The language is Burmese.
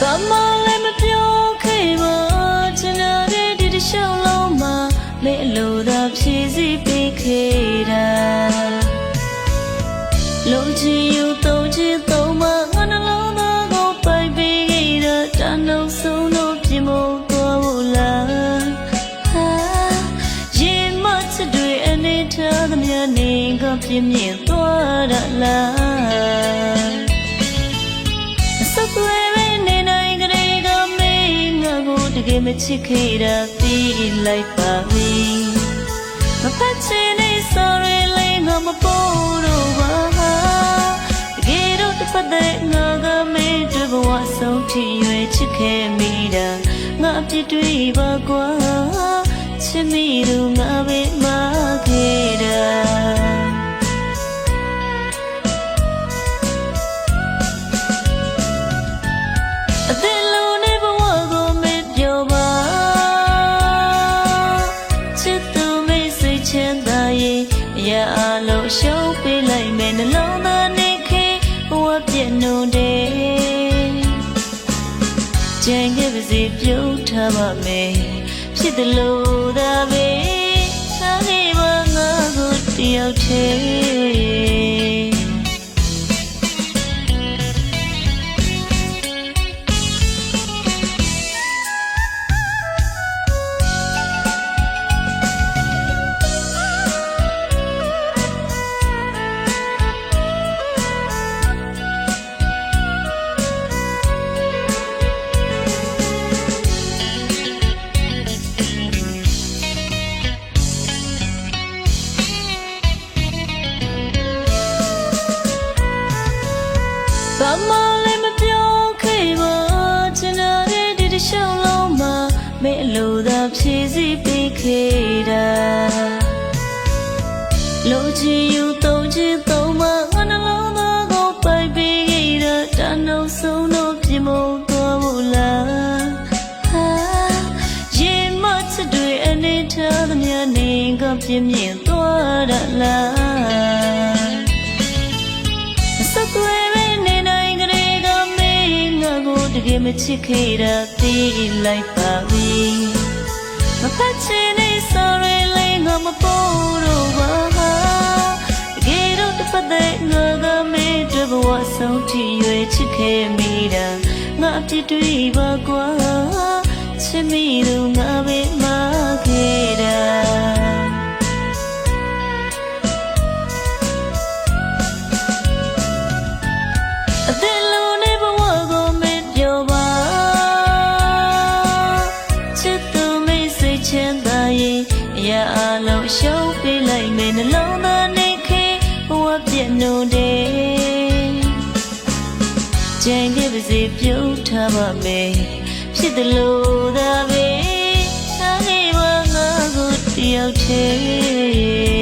ဘာမှလည်းမပြောခဲ့ပါကျွန်တော်ရဲ့ဒီတစ်လျှောက်လုံးမှာမင်းအလိုသာဖြည့်စည်းပေးခဲ့တာလုံးချင်ယူသုံးချင်သုံးမှာငါနှလုံးသားကိုပိုင်ပေးခဲ့တာတနှုတ်ဆုံးလို့ပြမသွားဘူးလားဟာရင်မချစ်တွေအနေထားသမျှနေကပြင်းပြင်းသွားတာ ချစ်ခဲ့တာပြီးလိုက်ပါပြီမဖတ်ချင်နေ sorry လေးငါမပေါ်တော့ပါတကယ်တော့တစ်ဖက်တဲ့ငါကမေးတွေ့ဘဝဆုံးထိရွယ်ချစ်ခဲ့မိတာငါအပြစ်တွေပါကွာချစ်မိသူငါပဲမခဲ့တာ နှုံတယ်ကြံခဲ့ပါစေပြုံးထားပါမယ်ဖြစ်တယ်လို့သာပဲထားခဲ့ပါငါကိုတယောက်တည်း မှလည်းမပြောခဲ့ပါချင်တာရဲ့ဒီတစ်ရှောင်းလုံးမှာမင်းအလိုသာဖြည့်စည်းပေးခဲ့တာလိုချင်ယူသုံးချင်သုံးမငါနှလုံးသားကိုပိုက်ပေးခဲ့တာတန်တော့ဆုံးတော့ပြင်မသွားဘူးလားဟာရင်မချစ်တွေအနေထားသမျှနေကပြင်းပြင်းသွားတာလားစကွ ကိုတကယ်မချစ်ခဲ့တာသိလိုက်ပါပြီမဖတ်ချင်နေ sorry လေးငါမပေါ်တော့ပါတကယ်တော့တစ်ဖက်တဲ့ငါကမေးတဲ့ဘဝဆုံးထိရွယ်ချစ်ခဲ့မိတာငါအပြစ်တွေပါကွာချစ်မိသူငါပဲမခဲ့တာ ရင်အရာအလုံးရှုံးပေးလိုက်မယ်နှလုံးသားနေခေဘဝပြည့်နှုံတယ်ကြံခဲ့ပါစေပြုံးထားပါမယ်ဖြစ်တယ်လို့သာပဲထားခဲ့ပါငါကိုတယောက်တည်း